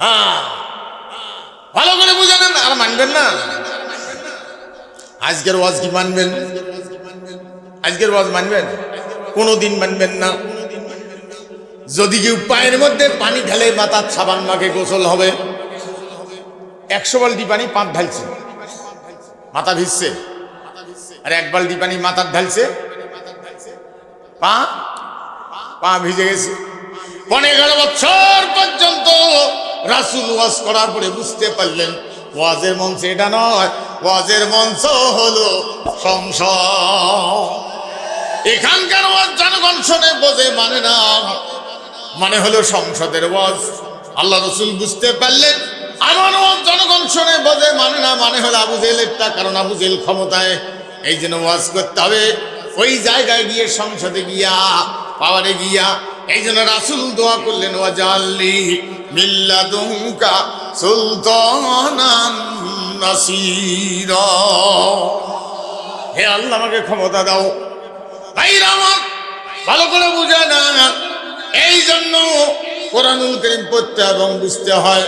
হ্যাঁ। ভালো করে বুঝে নেন আর মানবেন না। আজকের ওয়াজ কি মানবেন? আজকের ওয়াজ মানবেন? কোনোদিন মানবেন না। যদি কেউ পায়ের মধ্যে পানি ঢালে মাথার সাবান মাকে গোসল হবে। একশো বালতি পানি পাঁচ ঢালছে। মাথা ভিজছে। আর এক বালতি পানি মাথার ঢালছে। পা? পা ভিজে গেছে। পনেরো বছর পর্যন্ত রাসুল ওয়াজ করার পরে বুঝতে পারলেন, ওয়াজের মঞ্চ এটা নয়, ওয়াজের মঞ্চ হলো সংসদ। এখানকার ওয়াজ জনগণ শোনে বোঝে মানে না মানে হলো সংসদের ওয়াজ। আল্লাহ রসুল বুঝতে পারলেন, আমার ওয়াজ জনগণ শোনে বোঝে মানে না মানে হলো আবু জেলেরটা কারণ আবু জেল ক্ষমতায়। এই জন্য ওয়াজ করতে হবে। ওই জায়গায় গিয়ে সংসদে গিয়া, পাওয়ারে গিয়া, এই জন্য রাসুল দোয়া করলেন ওয়াজাল্লি মিল্লাদুকা সুলতানান নাসিরা। হে আল্লাহ, আমাকে ক্ষমতা দাও। ভাইরা আমার, ভালো করে বুঝে না এই জন্য কোরআনুল করিম পড়তে এবং বুঝতে হয়।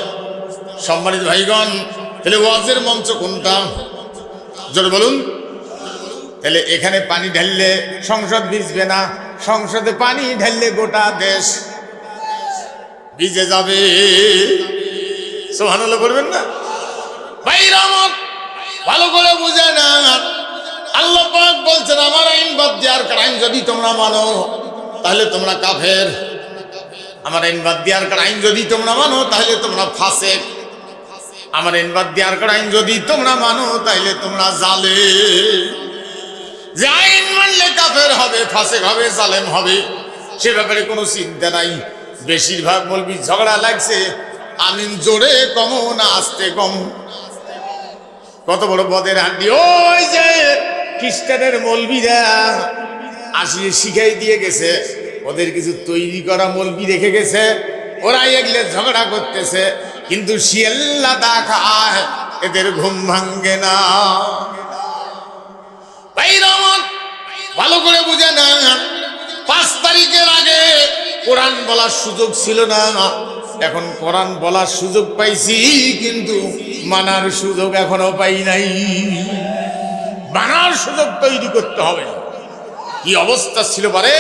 সম্মানিত ভাইগণ, তাহলে ওয়াজের মঞ্চ কোনটা? জোরে বলুন। তাহলে এখানে পানি ঢাললে সংসদ ভিজবে না, সংসদে পানি ঢাললে গোটা দেশ ভিজে যাবে। সোহানুল্লাহ করবেন না? ভালো করে বুঝে না আল্লাহ পাক বলছেন, আমার আইন বাদ দেওয়ার আইন যদি তোমরা মানো, তাহলে তোমরা কাফের। আমার আইন বাদ দেওয়ার আইন যদি তোমরা মানো, তাহলে তোমরা ফাসেক। আমার আইন বাদ দেওয়ার আইন যদি তোমরা মানো, তাহলে তোমরা জালে যে আইন মানলে কাফের হবে, ফাসেক হবে, জালেম হবে, সে ব্যাপারে কোনো চিন্তা নাই। বেশিরভাগ বলবি ঝগড়া লাগছে। আমিন জোরে কম না আসতে কম। কত বড় বদের হাড্ডি। ওই যে খ্রিস্টানের মলবিরা আসিয়ে শিখাই দিয়ে গেছে। ওদের কিছু তৈরি করা মলবি রেখে গেছে। ওরা এগলে ঝগড়া করতেছে। কিন্তু শিয়াল্লা দেখায় এদের ঘুম ভাঙ্গে না। ভালো করে বুঝে না পাঁচ তারিখের আগে কোরআন বলার সুযোগ ছিল না। এখন কোরআন বলার সুযোগ পাইছি, কিন্তু মানার সুযোগ এখনও পাই নাই। মানার সুযোগ তৈরি করতে হবে। কি অবস্থা ছিল পারে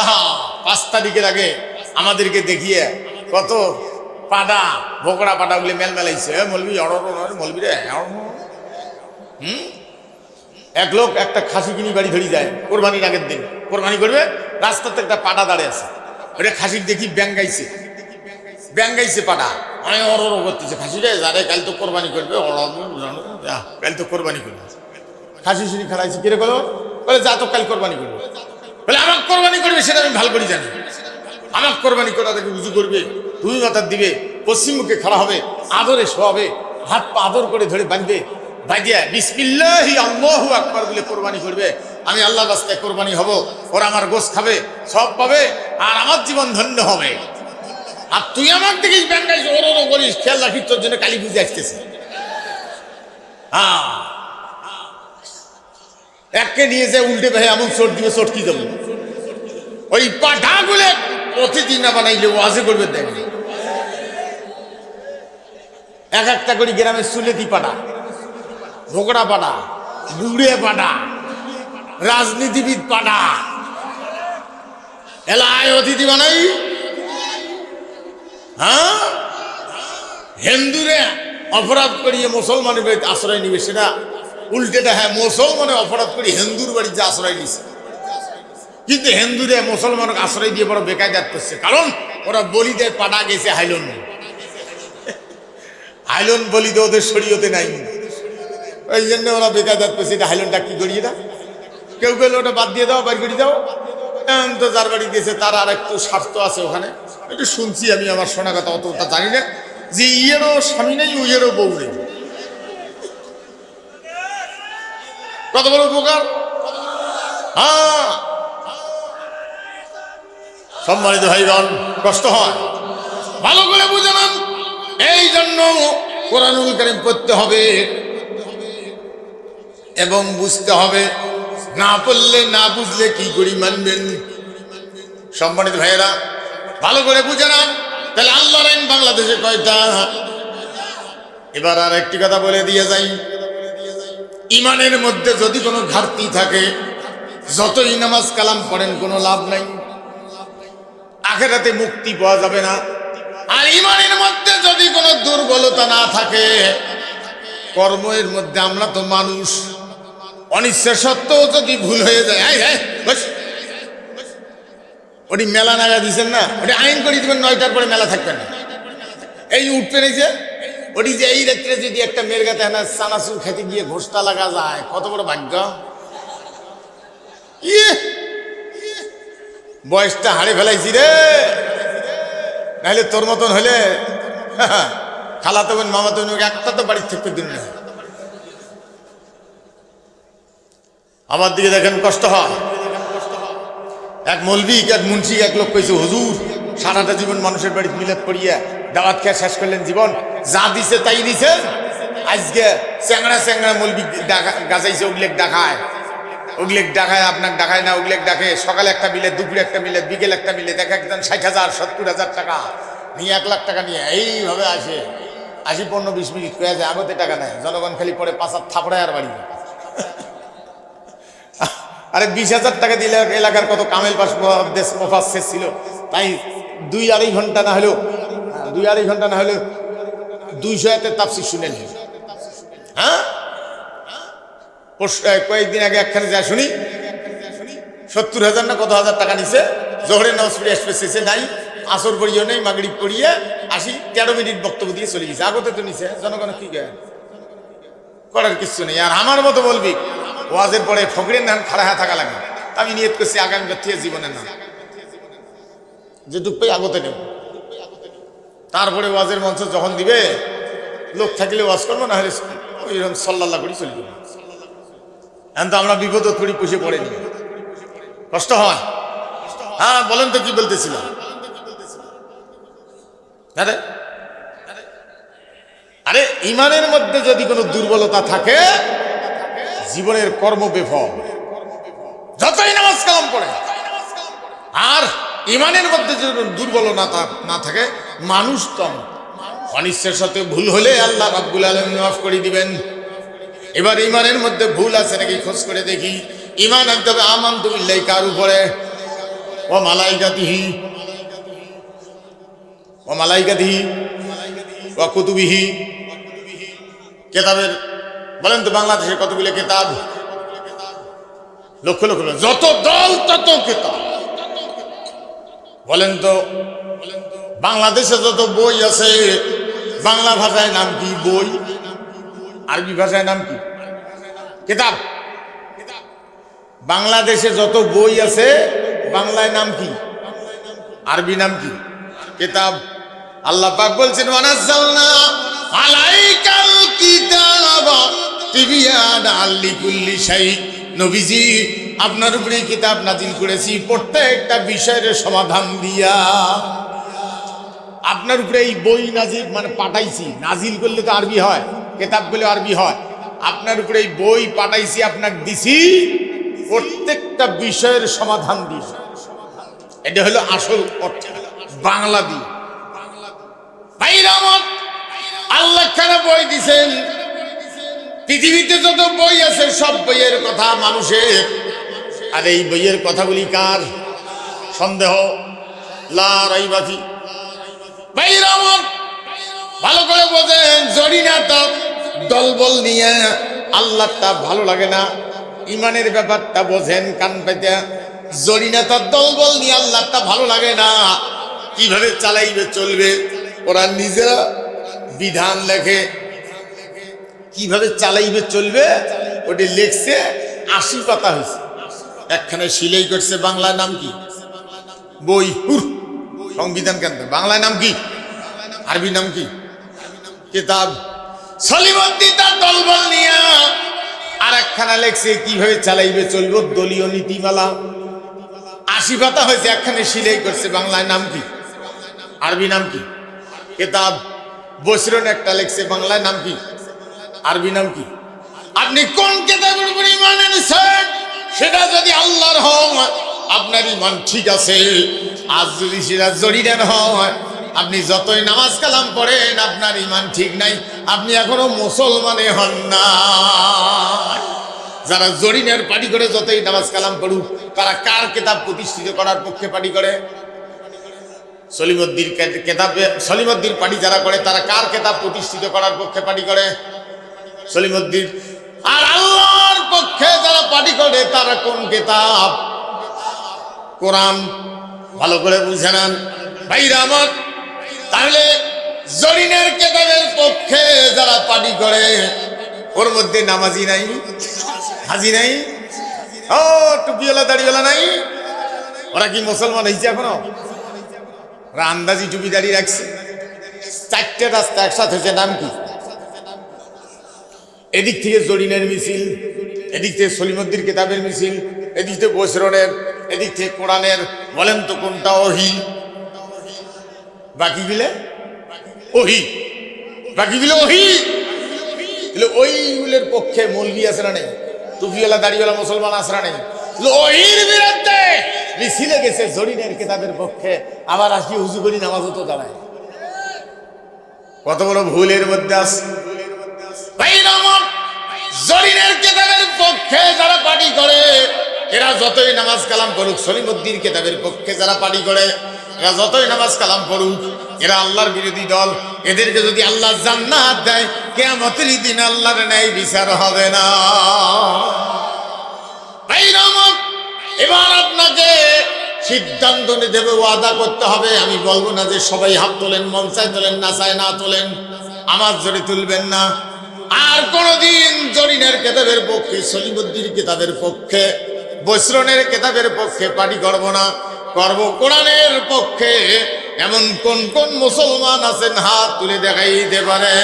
আহা, পাঁচ তারিখের আগে আমাদেরকে দেখিয়ে কত পাডা, ভোকড়া পাডাগুলি মেলমেলাইছে। মলবি মলবি রে। এক লোক একটা খাসি কিনি বাড়ি ধরি যায়। কোরবানির আগের দিন। কোরবানি করবে? রাস্তাতে একটা পাটা দাঁড়িয়ে আছে। ওটা খাসির দেখি ব্যাঙ্গাইছে। ব্যাঙ্গাইছে পাটা অনেক অর করতেছে। খাসি রে যারে কাল তো কোরবানি করবে কাল তো কোরবানি করবে। খাসি শুনি খাড়াইছে কিরে গেলো বলে, যা তো কাল কোরবানি করবে। বলে আমার কোরবানি করবে সেটা আমি ভালো করে জানি। আমার কোরবানি করা তাকে উজু করবে তুমি মাথার দিবে পশ্চিমমুখে খাড়া হবে, আদরে শোয়াবে, হাত পা আদর করে ধরে বাঁধবে, বাঁধিয়া বিসমিল্লাহি আল্লাহু আকবার বলে কোরবানি করবে। আমি আল্লাহ রাস্তায় কোরবানি হব, ওরা আমার গোস খাবে, সব পাবে, আর আমার জীবন ধন্য হবে। আর তুই আমার দিকে ব্যাঙ্গাইছ ওর ওর করিস, খেয়াল রাখিস, তোর জন্য কালী পুজো আসতেছে। হ্যাঁ। এককে নিয়ে যায় উল্টে ভাই এমন চোট দিবে চোট কি দেবো। ওই পাঠাগুলো প্রতিদিন না বানাইলে ওয়াজে করবে দেখ। এক একটা করে গ্রামের সুলেতি পাড়া ভোগড়া পাড়া, বুড়ে পাড়া। রাজনীতিবিদ পাড়া এলায় অতিথি বানাই। হ্যাঁ? হিন্দুরে অপরাধ করিয়ে মুসলমানের বাড়িতে আশ্রয় নিবে, সেটা উল্টেটা হ্যাঁ মুসলমানে অপরাধ করি হিন্দুর বাড়িতে আশ্রয় নিছে। কিন্তু হিন্দুরে মুসলমানকে আশ্রয় দিয়ে বড় বেকায়দাত করছে। কারণ ওরা বলিদের পাটা গেছে, হাইলন। হাইলন বলিতে ওদের শরীয়তে নাই। ওই জন্য ওরা বেকায়দাত করছে, এটা হাইলনটা কি করিয়ে দাও? কেউ কেউ ওটা বাদ দিয়ে দাও বাড়ি করে দাও। তো যার বাড়ি দিয়েছে তার আর একটু স্বার্থ আছে ওখানে। একটু শুনছি আমি আমার শোনা কথা অতটা জানি না। যে ইয়েরও স্বামী নেই উইয়েরও বউ নেই। কত বড় উপকার? হ্যাঁ। সম্মানিত ভাইগণ, কষ্ট হয়। ভালো করে বুঝে নেন এই জন্য কোরআনুল করিম পড়তে হবে এবং বুঝতে হবে না পড়লে না বুঝলে কি করি মানবেন? সম্মানিত ভাইয়েরা, ভালো করে বুঝে নেন। তাহলে আল্লাহর আইন বাংলাদেশে কয়টা? এবার আর একটি কথা বলে দিয়ে যাই। ইমানের মধ্যে যদি কোনো ঘাটতি থাকে, যতই নামাজ কালাম পড়েন, কোনো লাভ নাই। আখেরাতে মুক্তি পাওয়া যাবে না। আর ইমানের মধ্যে যদি কোনো দুর্বলতা না থাকে, কর্মের মধ্যে আমরা তো মানুষ। অনিচ্ছা সত্ত্বেও যদি ভুল হয়ে যায়। এই, বস। ওটি মেলা নাগা দিচ্ছেন না? ওটি আইন করে দিবেন নয়টার পরে মেলা থাকবেন না। এই উঠতে যে। ওটি যে এই রাত্রে যদি একটা মেয়ের গাতে না চানাচুর খেতে গিয়ে ঘোষটা লাগা যায় কত বড় ভাগ্য। ইয়ে বয়সটা হারে ফেলাইছি রে। নাহলে তোর মতন হলে খালাতো বোন মামাতো একটা তো বাড়ির থেকে দিন না আমার দিকে দেখেন কষ্ট হয়। এক মলবিক এক মুন্সি, এক লোক কইছে, হুজুর, সারাটা জীবন মানুষের বাড়িতে মিলাদ পড়িয়া দাওয়াত খেয়ে শেষ করলেন জীবন। যা দিছে তাই দিছে। আজকে চ্যাংড়া চ্যাংড়া মলবি গাজাইছে, ওগুলেক ডাকায়। ওগুলেক ডাকায় আপনার ডাকায় না, ওগুলেক ডাকে। সকালে একটা মিলে দুপুরে একটা মিলে বিকেল একটা মিলে দেখা একজন ষাট হাজার, সত্তর হাজার টাকা নিয়ে এক লাখ টাকা নিয়ে এইভাবে আসে। আশি, পনেরো, বিশ মিনিট কয়ে যায়, আগতে টাকা নেয়। জনগণ খালি পরে পাঁচ হাত থাপড়ায় আর বাড়ি। আরে বিশ হাজার টাকা দিলে এলাকার কত কামেল দেশ মোফাসের ছিল। তাই দুই আড়াই ঘণ্টা না হলেও হ্যাঁ, দুই আড়াই ঘণ্টা না হলেও দুইশো এতে তাপসি শুনে নিল হ্যাঁ? কয়েকদিন আগে একখানে যা শুনি সত্তর হাজার না কত হাজার টাকা নিছে? জোহরের নামাজ পড়ে আসবে নাই আসর পড়িও নেই মাগরিব পড়িয়ে আসি তেরো মিনিট বক্তব্য দিয়ে চলে গেছে। আগতে তো নিছে জনগণ কি করার কিছু নেই। আর আমার মতো বলবি ওয়াজের পরে ফকরের নাম খাড়া হয়ে থাকা লাগে আমি নিয়ত করছি আগামী থেকে জীবনের নাম। যেটুক পেয়ে আগতে নেব। তারপরে ওয়াজের মঞ্চ যখন দিবে, লোক থাকলে ওয়াজ করব না হলে ওইরকম সল্লাল্লাহ করে চলে যাব এখন তো আমরা বিপদ করি পুষে পড়েনি। কষ্ট হয়? হ্যাঁ বলেন তো কি বলতেছিলাম আরে আরে, ইমানের মধ্যে যদি কোনো দুর্বলতা থাকে জীবনের কর্ম বেফল যতই নামাজ কালাম পড়ে আর ইমানের মধ্যে যদি কোনো দুর্বলতা তা- না থাকে, মানুষ তম। অনিচ্ছের সাথে ভুল হলে আল্লাহ রাব্বুল আলম মাফ করে দিবেন। এবার ইমানের মধ্যে ভুল আছে নাকি খোঁজ করে দেখি। ইমান আনতে হবে আমান তুমি কার উপরে? ও মালাইকাতিহি। ও মালাইকাতিহি। ও কুতুবিহি। কেতাবের বলেন তো বাংলাদেশের কতগুলো কেতাব? লক্ষ লক্ষ। যত দল, তত কেতাব। বলেন তো, বাংলাদেশে যত বই আছে, বাংলা ভাষায় নাম কি বই? আরবি ভাষায় নাম কি? কেতাব। বাংলাদেশে যত বই আছে, বাংলায় নাম কি? আরবি নাম কি? কেতাব। আল্লাহ পাক বলছেন আলাইকাল কিতাবা। তিবিয়ানাল লিকুল্লি শাই। নবীজি, আপনার উপরে কিতাব নাজিল করেছি, প্রত্যেকটা বিষয়ের সমাধান দিয়া। আপনার উপরে এই বই নাজিল মানে পাঠাইছি। নাজিল করলে তো আরবি হয়, কেতাব বলে আরবি হয়। আপনার উপরে এই বই পাঠাইছি, আপনাকে দিছি, প্রত্যেকটা বিষয়ের সমাধান দিয়েছি এটা হলো আসল অর্থ। বাংলা দিয়ে। আল্লাহ কেন বই দিছেন? পৃথিবীতে যত বই আছে, সব বইয়ের কথা মানুষের। আর এই বইয়ের কথাগুলি কার? সন্দেহ। ভালো করে বোঝেন জরিনা তো, দলবল নিয়ে আল্লাহটা ভালো লাগে না। ইমানের ব্যাপারটা বোঝেন, কান পেতে জরিনা তো, দলবল নিয়ে আল্লাহটা ভালো লাগে না। কীভাবে চালাইবে, চলবে? ওরা নিজেরা বিধান লেখে। কীভাবে চালাইবে, চলবে, ওটি লেখছে, আশি পাতা হয়েছে। একখানে সিলাই করছে বাংলায় নাম কি? বই হুর, সংবিধান কেন্দ্র। বাংলায় নাম কি? আরবি নাম কি? কিতাব। সলিমদ্দি দলবল নিয়া আর একখানা লেখছে, কীভাবে চালাইবে, চলবে, দলীয় নীতিমালা। আশি পাতা হয়েছে, একখানে সিলাই করছে বাংলায় নাম কি? আরবি নাম কি? কিতাব। বসরন একটা লেখছে বাংলায় নাম কি? আরবি নাম কি? আপনি কোন কেতাবের উপর ইমান এনেছেন? সেটা যদি আল্লাহর হয়, আপনার ইমান ঠিক আছে। আজ যদি সেটা জড়িদার হয়, আপনি যতই নামাজ কালাম পড়েন, আপনার ইমান ঠিক নাই। আপনি এখনও মুসলমানে হন না। যারা জরিনের পার্টি করে যতই নামাজ কালাম পড়ুক, তারা কার কেতাব প্রতিষ্ঠিত করার পক্ষে পার্টি করে? সলিমদ্দির কেতাবে সলিমদ্দির পার্টি যারা করে, তারা কার কেতাব প্রতিষ্ঠিত করার পক্ষে পার্টি করে? সলিমদ্দির আর আল্লাহর পক্ষে যারা পার্টি করে, তারা কোন কেতাব? কোরআন। ভালো করে বুঝে নেন। ভাইরা আমার তাহলে জরিনের কেতাবের পক্ষে যারা পার্টি করে, ওর মধ্যে নামাজি নাই? হাজি নাই? ও, টুপিওয়ালা, দাড়িওয়ালা নাই? ওরা কি মুসলমান হয়েছে এখনও? ওরা আন্দাজি টুপি দাঁড়িয়ে রাখছে। চারটে রাস্তা একসাথে হয়েছে, নাম কি? এদিক থেকে জরিনের মিছিল, এদিক থেকে সলিমদ্দির কেতাবের মিছিল, এদিক থেকে বসরনের এদিক থেকে কোরআনের, বলেন তো কোনটা ওহি? বাকি গিলে ওহি। বাকি গিলে ওহি। তাহলে ওইগুলোর পক্ষে মৌলবি আছে না নেই? টুপিওয়ালা, দাড়িওয়ালা, মুসলমান না নেই? ওহির বিরুদ্ধে মিছিলে গেছে জরিনের কেতাবের পক্ষে। আবার আসি হুজু করি নামাজও তো দাঁড়ায়। কত বড় ভুলের মধ্যে আছে জরিনের কেতাবের পক্ষে যারা পার্টি করে, এরা যতই নামাজ কালাম কেতাবের পক্ষে যারা করে, এরা যতই নামাজ কালাম পড়ুক, এরা আল্লাহর বিরোধী দল। এদেরকে যদি দেয়, কেয়ামতের আল্লাহর ন্যায় বিচার হবে না। এবার আপনাকে সিদ্ধান্ত নিতে হবে, ওয়াদা করতে হবে। আমি বলব না যে সবাই হাত তোলেন মঞ্চায় তোলেন নাচায় না তোলেন। আমার জোরে তুলবেন না। আর কোনদিন জরিনের কেতাবের পক্ষে সলিমুদ্দির কেতাবের পক্ষে বৈশ্রণের কেতাবের পক্ষে পার্টি করব না। করব কোরআনের পক্ষে। এমন কোন কোন মুসলমান আছেন, হাত তুলে দেখাইতে পারে।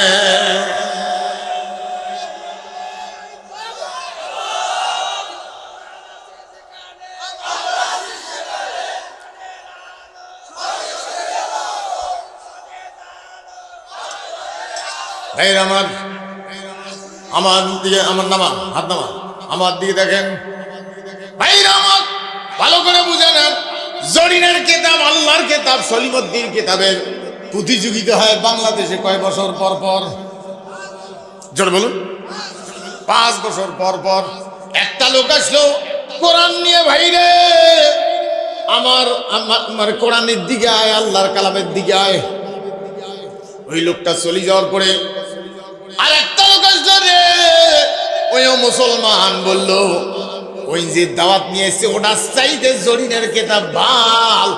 আমার আমার দিকে, আমার নামা হাত নামা আমার দিকে দেখেন। আমার ভালো করে বুঝে নেন। জরিনের কেতাব, আল্লাহর কেতাব, সলিমদ্দিন কেতাবের প্রতিযোগিতা হয় বাংলাদেশে কয় বছর পর পর? জোর বলুন। পাঁচ বছর পর পর। একটা লোক আসলো, কোরআন নিয়ে ভাইরে আমার আমার কোরআনের দিকে আয়, আল্লাহর কালামের দিকে আয়। ওই লোকটা চলে যাওয়ার পরে আর একটা লোক আসলো রে। ওইও মুসলমান বলল, ওই যে দাওয়াত নিয়ে এসছে ওটা চাইতে জরিনের কেতাব ভালো।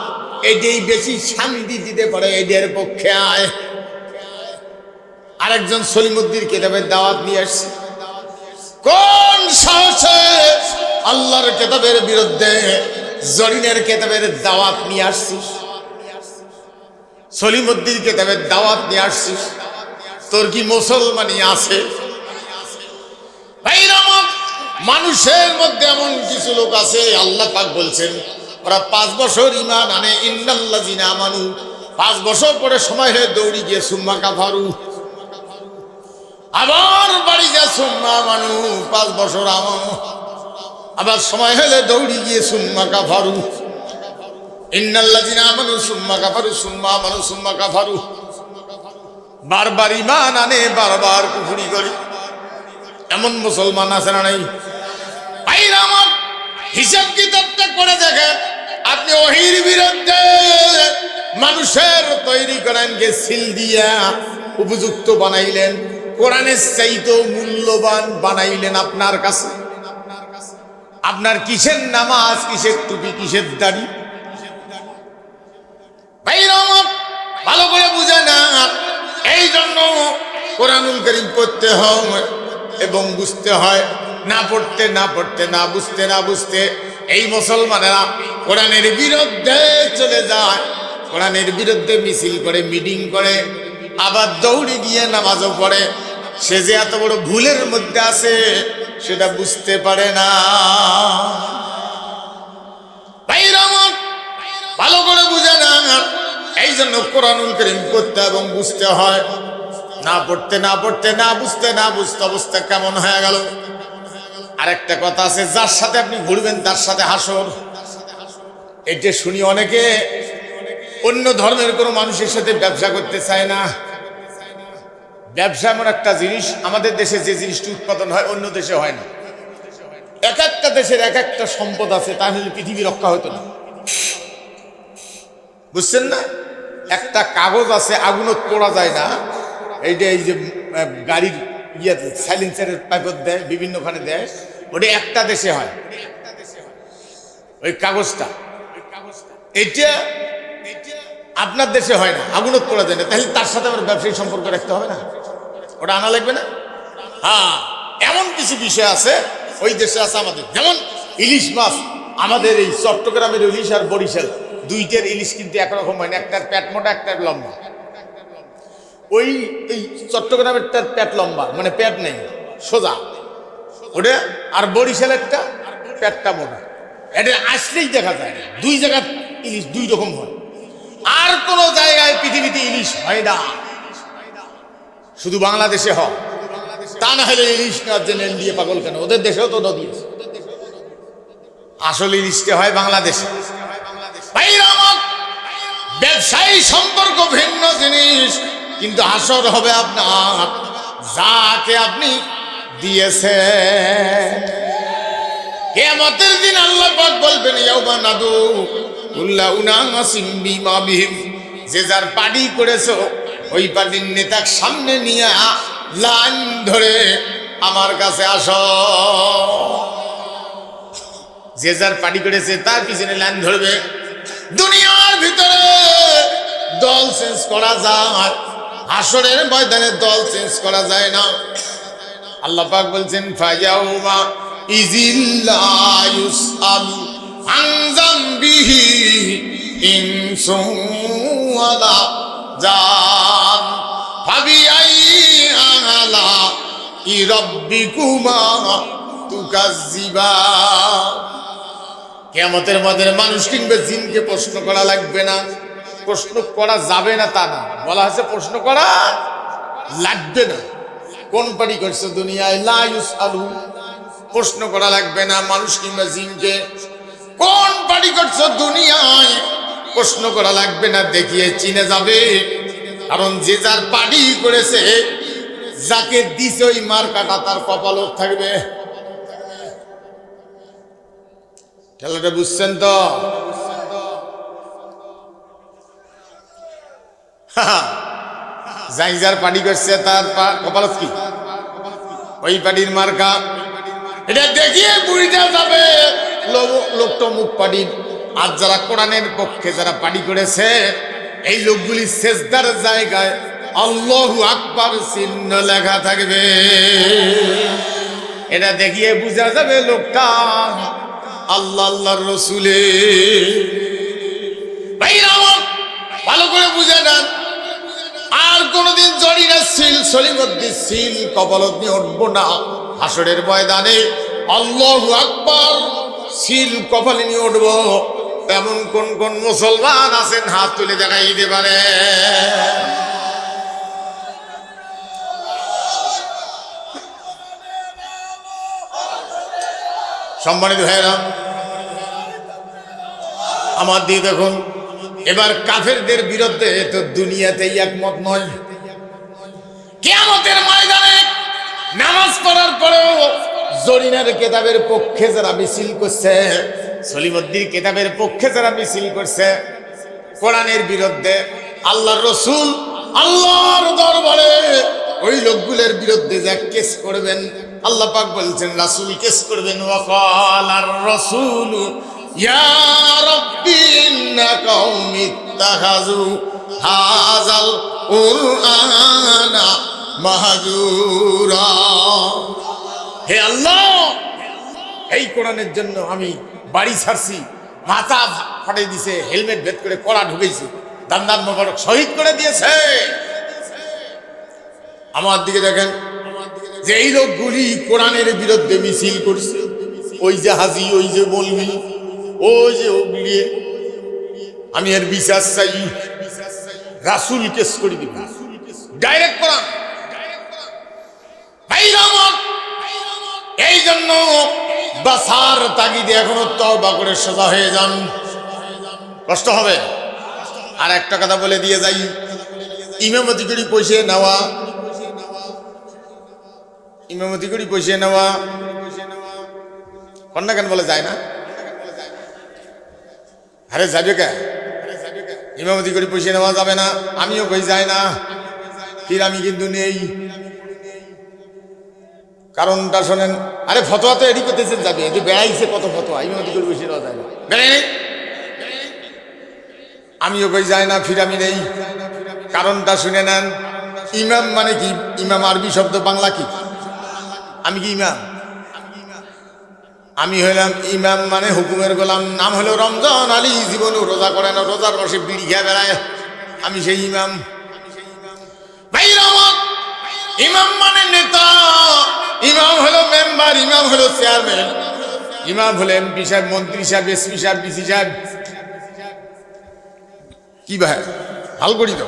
এটাই বেশি শান্তি দিতে পারে এদের পক্ষে, আয়। আরেকজন সলিমুদ্দির কেতাবের দাওয়াত নিয়ে আসছে। কোন সাহসে আল্লাহর কেতাবের বিরুদ্ধে জরিনের কেতাবের দাওয়াত নিয়ে আসছিস? সলিমুদ্দিন কেতাবের দাওয়াত নিয়ে আসছিস? তোর কি মুসলমানি আছে? মানুষের মধ্যে এমন কিছু লোক আছে, আল্লাহ পাক বলছেন, ওরা পাঁচ বছর ইমান আনে ইন্নাল্লাহ জিনা মানু পাঁচ বছর পরে সময় হয়ে দৌড়ি গিয়ে সুম্মা কাফারু। আবার বাড়ি যা সুম্মা মানু পাঁচ বছর আমার আবার সময় হলে দৌড়ি গিয়ে সুম্মা কাফারু। ইন্নাল্লাযিনা আমানু, সুম্মা কাফারু, সুম্মা আমানু, সুম্মা কাফারু। বারবার ইমান আনে, বারবার কুফরি করে। এমন মুসলমান আছে না নাই? হিসাব কিতাবটা করে দেখেন আপনি ওহির বিরুদ্ধে মানুষের তৈরি করেন গে, সিল দিয়া উপযুক্ত বানাইলেন, কোরআনের চাইতেও মূল্যবান বানাইলেন আপনার কাছে। আপনার কিসের নামাজ, কিসের টুপি, কিসের দাড়ি ভাইরা আমার ভালো করে বুঝে না এই জন্য কোরআনুল করিম পড়তে হয় এবং বুঝতে হয়, না পড়তে না পড়তে, না বুঝতে না বুঝতে। এই মুসলমানেরা কোরআনের বিরুদ্ধে চলে যায়, কোরআনের বিরুদ্ধে মিছিল করে, মিটিং করে, আবার দৌড়ে গিয়ে নামাজও পড়ে। সে যে এত বড় ভুলের মধ্যে আছে, সেটা বুঝতে পারে না। ভালো করে বুঝে না এই জন্য কোরআনুল করিম পড়তে এবং বুঝতে হয়। না পড়তে না পড়তে, না বুঝতে না বুঝতে অবস্থা কেমন হয়ে গেল? আরেকটা কথা আছে, যার সাথে আপনি ঘুরবেন, তার সাথে হাসর। এটা শুনি অনেকে, অন্য ধর্মের কোনো মানুষের সাথে ব্যবসা করতে চায় না। ব্যবসা এমন একটা জিনিস, আমাদের দেশে যে জিনিসটি উৎপাদন হয়, অন্য দেশে হয় না। এক একটা দেশের এক একটা সম্পদ আছে, তা তাহলে পৃথিবী রক্ষা হতো না। বুঝছেন না? একটা কাগজ আছে, আগুনত পড়া যায় না। এই যে এই যে গাড়ির ইয়ে সাইলেন্সারের পাইপত দেয়, বিভিন্নখানে দেয়, ওটা একটা দেশে হয়। ওই কাগজটা। এটা আপনার দেশে হয় না, আগুনত পড়া যায় না। তাহলে তার সাথে আমার ব্যবসায়িক সম্পর্ক রাখতে হবে না। ওটা আনা লাগবে না? হ্যাঁ এমন কিছু বিষয় আছে, ওই দেশে আছে আমাদের। যেমন ইলিশ মাছ, আমাদের এই চট্টগ্রামের ইলিশ আর বরিশাল, দুইটার ইলিশ কিন্তু একরকম হয় না, একটার প্যাট মোটা, একটার লম্বা। ওই, এই চট্টগ্রামের তার প্যাট লম্বা মানে প্যাট নেই, সোজা। ওটা আর বরিশালেরটা প্যাটটা মোটা। এটা আসলেই দেখা যায়, দুই জায়গার ইলিশ, দুই রকম হয়। আর কোন জায়গায় পৃথিবীতে ইলিশ হয় না। শুধু বাংলাদেশে হয়। তা না হলে ইলিশ নেওয়ার জন্য দিয়ে পাগল কেন? ওদের দেশেও তো নদী আছে। আসল ইলিশটা হয় বাংলাদেশে। ব্যবসায়ী সম্পর্ক ভিন্ন জিনিস। কিন্তু আসর হবে আপনার, যাকে আপনি দিয়েছেন। কেয়ামতের দিন আল্লাহ পাক বলবেন, ইয়াউমা নাদু কুল্লা উনাসিম বিমা বিহিম যে যার পার্টি করেছ ওই পার্টির নেতার সামনে নিয়ে লাইন ধরে আমার কাছে আসো। যে যার পার্টি করেছে তার পিছনে লাইন ধরবে। দুনিয়ার ভিতরে দল চেঞ্জ করা যায়। আসরের ময়দানে দল চেঞ্জ করা যায় না। আল্লাহ পাক বলছেন, ফায়াউমা ইজিল্লা ইউসআলু আন যামবিহি ইনসুন ওয়ালা জান। ফাবিআই আলা ই রাব্বিকুমা তুকাজ্জিবান কেমতের মধ্যে মানুষ কিংবা জিনকে প্রশ্ন করা লাগবে না। প্রশ্ন করা যাবে না তা না। বলা হয়েছে প্রশ্ন করা লাগবে না। কোন পারি করছে দুনিয়ায়? লাইস আলু প্রশ্ন করা লাগবে না। মানুষ কিংবা জিনকে কোন পারি করছ দুনিয়ায়? প্রশ্ন করা লাগবে না। দেখিয়ে চিনে যাবে। কারণ যে যার পাড়ি করেছে, যাকে দিছে ওই মার কাটা তার কপালত থাকবে। খেলাটা বুঝছেন তো? যাই যার করছে তার কপালত কি? ওই পার্টির মার্কা। এটা দেখিয়ে বুড়িটা যাবে। লোক- লোকটা মুখ পার্টির আর যারা কোরআনের পক্ষে যারা পার্টি করেছে, এই লোকগুলি শেষদার জায়গায় আল্লাহু আকবার চিহ্ন লেখা থাকবে। এটা দেখিয়ে বোঝা যাবে লোকটা আল্লাহ, আল্লাহর রসুলে ভাইরা আমার, ভালো করে বুঝে নেন আর কোনদিন জড়ি না সিল, সলিমদ্দি সিল কবলত নিয়ে উঠবো না। হাসরের ময়দানে আল্লাহু আকবার সিল কপালে নিয়ে উঠবো। এমন কোন কোন মুসলমান আছেন, হাত তুলে দেখাই দিতে পারে। সম্মানিত ভাইরা আমার দিয়ে দেখুন, এবার কাফেরদের বিরুদ্ধে তো দুনিয়াতেই একমত নয়। কেয়ামতের ময়দানে নামাজ পড়ার পরেও জরিনার কেতাবের পক্ষে যারা মিছিল করছে সলিমদ্দির কেতাবের পক্ষে যারা মিছিল করছে, কোরআনের বিরুদ্ধে আল্লাহর রসুল আল্লাহর দরবারে ওই লোকগুলোর বিরুদ্ধে যা কেস করবেন, আল্লাহ পাক বলছেন, রাসূল কেস করবেন ওয়াকাল আর রাসূল, ইয়া রাব্বি ইন্না কওমি ইত্তাখাযু, হাযাল কুরআনা মাহজুরা। হে আল্লাহ এই কোরআনের জন্য আমি বাড়ি ছাড়ছি। মাথা ফাটে দিছে হেলমেট ভেদ করে কড়া ঢুকেছি। দান্দান মোবারক শহীদ করে দিয়েছে। আমার দিকে দেখেন যে এই লোকগুলি কোরআনের বিরুদ্ধে মিছিল করছে। ওই যে হাজি ওই যে বলবি ওই যে ওগুলি আমি এর বিশ্বাস চাই। রাসুল কেস করে দিবি। ডাইরেক্ট আমার, এই জন্য বাসার তাগিদে এখনও তবা করে সোজা হয়ে যান। কষ্ট হবে? আর একটা কথা বলে দিয়ে যাই। ইমামতি করি পয়সা নেওয়া। ইমামতি করি পয়সা নেওয়া। কন্যা কেন বলে যায় না? আরে যাবে কে? ইমামতি করি পয়সা নেওয়া যাবে না। আমিও কই যাই না। ফির আমি কিন্তু নেই। কারণটা শোনেন, আরে ফতোয়া তো এডি করতেছেন যাবে এটি বেড়াইছে কত ফতোয়া ইমামতি করে বসে দেওয়া যায় না। বেড়াই। আমিও কই যাই না, ফির আমি নেই। কারণটা শুনে নেন, ইমাম মানে কি? ইমাম আরবি শব্দ বাংলা কি? আমি কি ইমাম? আমি হইলাম ইমাম মানে হুকুমের গোলাম, নাম হলো রমজান আলী জীবনে রোজা করে না, রোজার মাসে বিড়ি খেয়ে বেড়ায়। আমি সেই ইমাম। ইমাম মানে নেতা। ইমাম হলো মেম্বার, ইমাম হলো চেয়ারম্যান। ইমাম হলো এমপি সাহেব, মন্ত্রী সাহেব, এসপি সাহেব, ডিসি সাহেব। কি ভাই? হাল করি তো।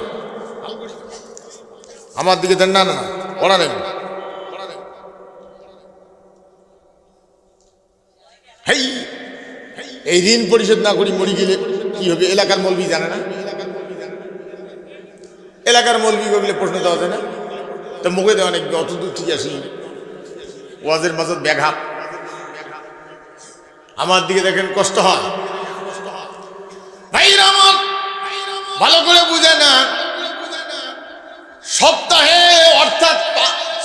আমার দিকে দেন না না পড়া নেই। হেই, এই ঋণ পরিশোধ না করি মরি গেলে কি হবে? এলাকার মলবি জানে না? এলাকার মলবি গেলে প্রশ্ন দেওয়া যায় না? তো মুখে দেওয়া নাকি অত দূর থেকে আসি ওয়াজের মাঝে ব্যাঘাত। আমার দিকে দেখেন কষ্ট হয়। ভালো করে বুঝে না। সপ্তাহে অর্থাৎ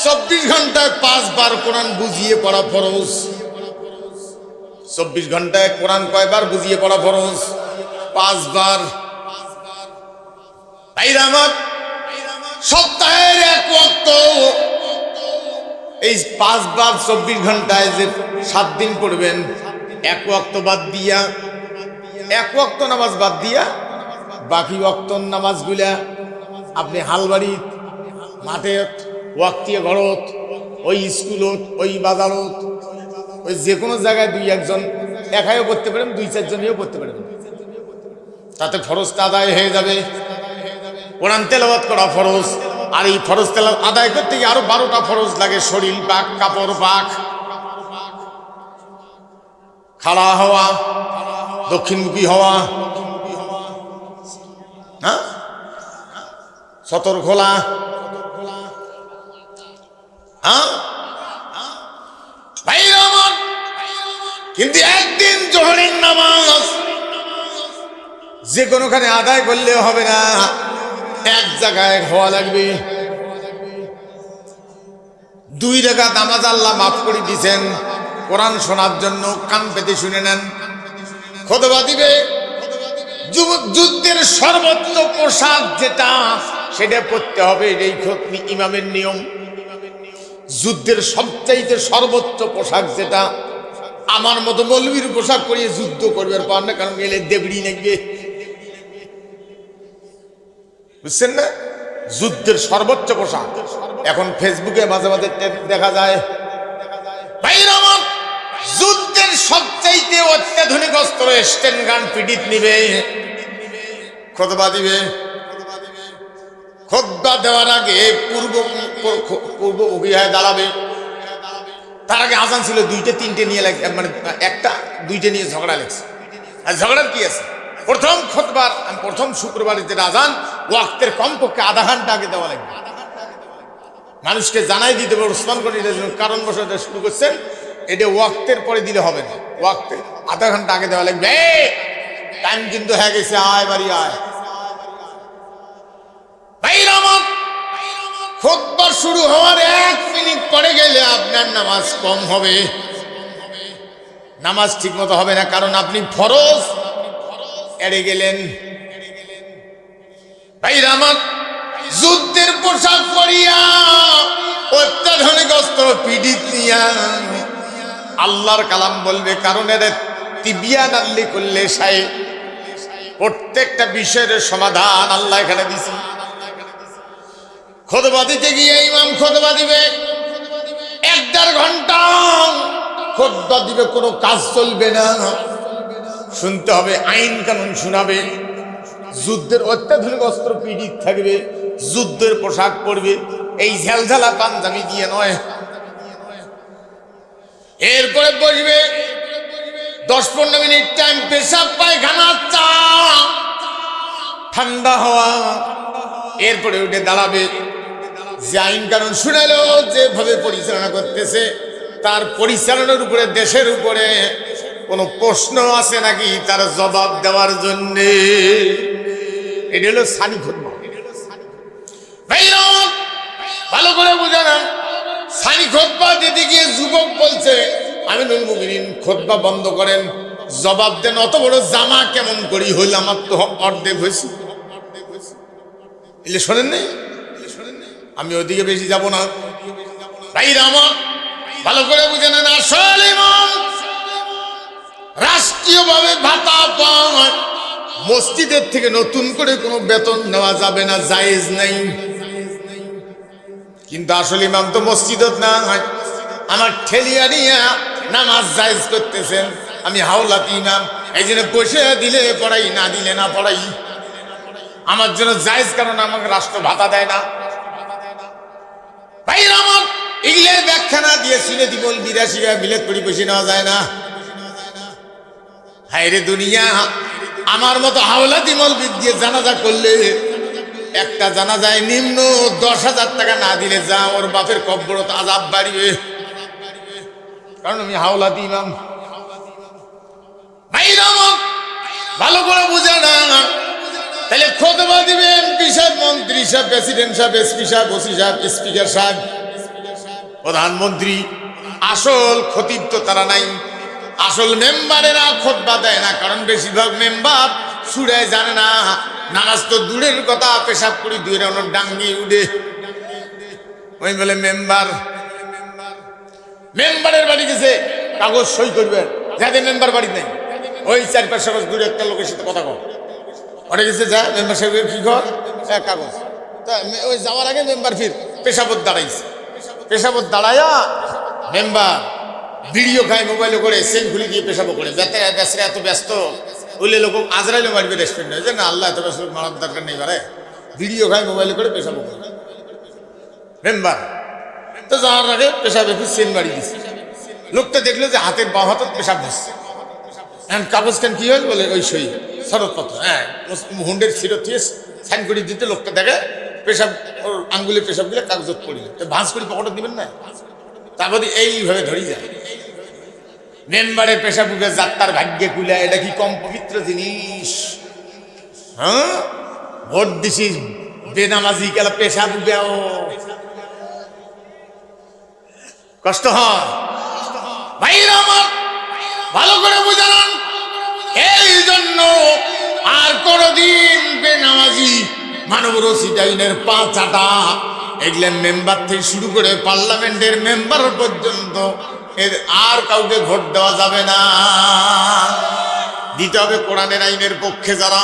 চব্বিশ ঘন্টায় পাঁচবার কোরআন বুঝিয়ে পড়া ফরজ। চব্বিশ ঘন্টায় কোরআন কয়বার বুঝিয়ে পড়া ফরজ? পাঁচবার। আমার, সপ্তাহের এক ওয়াক্ত এই পাঁচ পাঁচবার চব্বিশ ঘন্টায় যে সাত দিন পড়বেন, এক ওয়াক্ত বাদ দিয়া, এক ওয়াক্ত নামাজ বাদ দিয়া, বাকি ওয়াক্ত নামাজগুলা আপনি হালবাড়ি, মাঠে ওয়াক্তিয়া ঘরত, ওই স্কুলত, ওই বাজারত, ওই যে কোনো জায়গায় দুই একজন একাইও করতে পারেন, দুই চারজনেও করতে পারেন। তাতে ফরজটা আদায় হয়ে যাবে। কোরআন তেলাওয়াত করা ফরজ। আর এই ফরজ তেলা আদায় করতে গিয়ে আরও বারোটা ফরজ লাগে, শরীর পাক, কাপড় পাক। খাড়া হওয়া, দক্ষিণমুখী হওয়া। হ্যাঁ? সতর খোলা হ্যাঁ? কিন্তু একদিন জোহরের নামাজ যে কোনোখানে আদায় করলে হবে না। এক জায়গায় হওয়া লাগবে। দুই রেখা নামাজ আল্লাহ মাফ করে দিছেন। কোরআন শোনার জন্য কান পেতে শুনে নেন। খোদবা দিবে। যুদ্ধের সর্বোচ্চ পোশাক যেটা, সেটা পড়তে হবে এই খতমি ইমামের নিয়ম। যুদ্ধের সবচাইতে সর্বোচ্চ পোশাক যেটা, আমার মতো মৌলবীর পোশাক পরিয়ে যুদ্ধ করবে পার না, কারণ গেলে দেবড়ি নেবে বুঝছেন না? যুদ্ধের সর্বোচ্চ পোশাক। এখন ফেসবুকে মাঝে মাঝে দেখা যায় যুদ্ধের সবচাইতে অত্যাধুনিক অস্ত্র স্টেন গান পিডিত নিবে, খোদবা দিবে। খোদবা দেওয়ার আগে পূর্ব পূর্ব উগিয়ায় দাঁড়াবে। তার আগে আজান ছিল দুইটা, তিনটে নিয়ে লাগ মানে একটা, দুইটা নিয়ে ঝগড়া লেগছে আর ঝগড়ার কি আছে? প্রথম খোদবার প্রথম শুক্রবারের যেটা আজান ওয়াক্তের কমপক্ষে আধা ঘণ্টা আগে দেওয়া লাগবে। মানুষকে জানাই দিতে হবে, ওসমান করে কারণ বসে শুরু করছেন, এটা ওয়াক্তের পরে দিলে হবে না। ওয়াক্তে আধা ঘণ্টা আগে দেওয়া লাগবে। টাইম কিন্তু হয়ে গেছে, আয় বাড়ি, আয়। খুতবা শুরু হওয়ার এক মিনিট পরে গেলে আপনার নামাজ কম হবে। নামাজ ঠিক মতো হবে না, কারণ আপনি ফরজ এড়ে গেলেন। যুদ্ধের পোশাক পরিয়া অত্যাধুনিক অস্ত্র পিডিত আল্লাহর কালাম বলবে, কারণ এর তিবিয়ান আল্লি করলে সাই। প্রত্যেকটা বিষয়ের সমাধান আল্লাহ এখানে দিছে। খোদবা দিতে গিয়ে ইমাম খোদবা দিবে। এক দেড় ঘণ্টা খোদবা দিবে, কোনো কাজ চলবে না। শুনতে হবে, আইন কানুন শোনাবে। যুদ্ধের অত্যাধুনিক অস্ত্র পীড়িত থাকবে, যুদ্ধের পোশাক পরবে, এই ঝালঝালা পাঞ্জাবি দিয়ে নয়। এরপরে বসবে দশ পনেরো মিনিট টাইম পেশাব, পায়খানা, চা। ঠান্ডা হওয়া। এরপরে উঠে দাঁড়াবে। যে আইন কানুন শুনালো, যেভাবে পরিচালনা করতেছে, তার পরিচালনার উপরে, দেশের উপরে কোনো প্রশ্ন আছে নাকি তার জবাব দেওয়ার জন্যে? এটা হলো সানি খুদ্া ভাইরা, ভালো করে বোঝা না সানি খোদবা দিতে গিয়ে যুবক বলছে আমি নুল মুমিনিন খোদবা বন্ধ করেন। জবাব দেন অত বড় জামা কেমন করি হইল? আমার তো অর্ধেক হয়েছে। এলে শোনেন নাই? আমি ওদিকে বেশি যাব না। ভাইরা আমার ভালো করে বুঝে নেন। আসল ইমাম রাষ্ট্রীয়ভাবে ভাতা পায় মসজিদের থেকে নতুন করে কোনো বেতন নেওয়া যাবে না, জায়েজ নাই। কিন্তু আসলে ইমাম তো মসজিদত না হয়। আমার ঠেলিয়া নিয়া নামাজ জায়েজ করতেছেন। আমি হাওলাতি ইমাম। এই জন্য বসে দিলে পড়াই, না দিলে না পড়াই। আমার জন্য জায়েজ কারণ আমাকে রাষ্ট্র ভাতা দেয় না? ভাই আমার ইংলের ব্যাখ্যা না দিয়ে শুনে দিব বিরাশি বিলেত পড়ি বসে নেওয়া যায় না। হায়রে দুনিয়া, আমার মতো হাওলাতি মলবিদ দিয়ে জানাজা করলে একটা জানা যায় নিম্ন দশ হাজার টাকা না দিলে যা ওর বাপের কব্বরত আজাব বাড়িবে। কারণ আমি হাওলাতি ইমাম। ভালো করে বুঝে না তাহলে খোদবা দিবে এমপি সাহেব মন্ত্রী সাহেব, প্রেসিডেন্ট সাহেব, এসপি সাহেব, ওসি সাহেব, স্পিকার সাহেব? প্রধানমন্ত্রী, আসল খতিব তো তারা নাই। আসল মেম্বারেরা খোদবা দেয় না, কারণ বেশিরভাগ মেম্বার সুরে জানে না। নারাজ তো দূরের কথা, পেশাব করি দূরে অনেক ডাঙ্গি উঠে ওই বলে মেম্বার। মেম্বারের বাড়ি গেছে, কাগজ সই করবেন যাদের মেম্বার বাড়ি নেই, ওই চার পাঁচ কাগজ দূরে একটা লোকের সাথে কথা কর ওটা গেছে যা, মেম্বার সাহেবের কি কর এক কাগজ। তা ওই যাওয়ার আগে মেম্বার ফির, পেশাবত দাঁড়াইছে। পেশাবত দাঁড়ায়া মেম্বার ভিডিও খায় মোবাইলে করে সেন খুলে গিয়ে পেশাবো করে। বেতে বেসরা এত ব্যস্ত ওইলে লোক আজরাইলে মারবে রেস্টুরেন্টে যে না, আল্লাহ এত ব্যস্ত মারার দরকার নেই বারে। ভিডিও খায় মোবাইলে করে পেশাবো করে। মেম্বার তো যাওয়ার আগে পেশাবে সেন বাড়ি দিছে। লোকটা দেখল যে হাতের বাঁ হাতত পেশাব দিচ্ছে এখন কাগজ কেন কি হল বলে, ওই সই, শরৎপত্র। হ্যাঁ হুন্ডের ছিরত দিয়ে সাইন করে দিতে লোকটা দেখে, পেশাব, ওর আঙ্গুলে পেশাব দিলে কাগজত পড়িল তো ভাঁজ করে পকেটে দিবেন না? তারপরে এইভাবে ধরি যায়। মেম্বারের পেশাব উঠে যাত্রার ভাগ্যে কুলা এটা কি কম পবিত্র জিনিস? হ্যাঁ? ভোট দিছিস, বেনামাজি গেল পেশাব উঠেও কষ্ট হয়? ভালো করে বুঝালাম এই জন্য আর কোনদিন বেনামাজি মানব রসিদাইনের পা চাটা মেম্বার থেকে শুরু করে পার্লামেন্টের মেম্বার পর্যন্ত এর আর কাউকে ভোট দেওয়া যাবে না। দিতে হবে কোরআনের আইনের পক্ষে যারা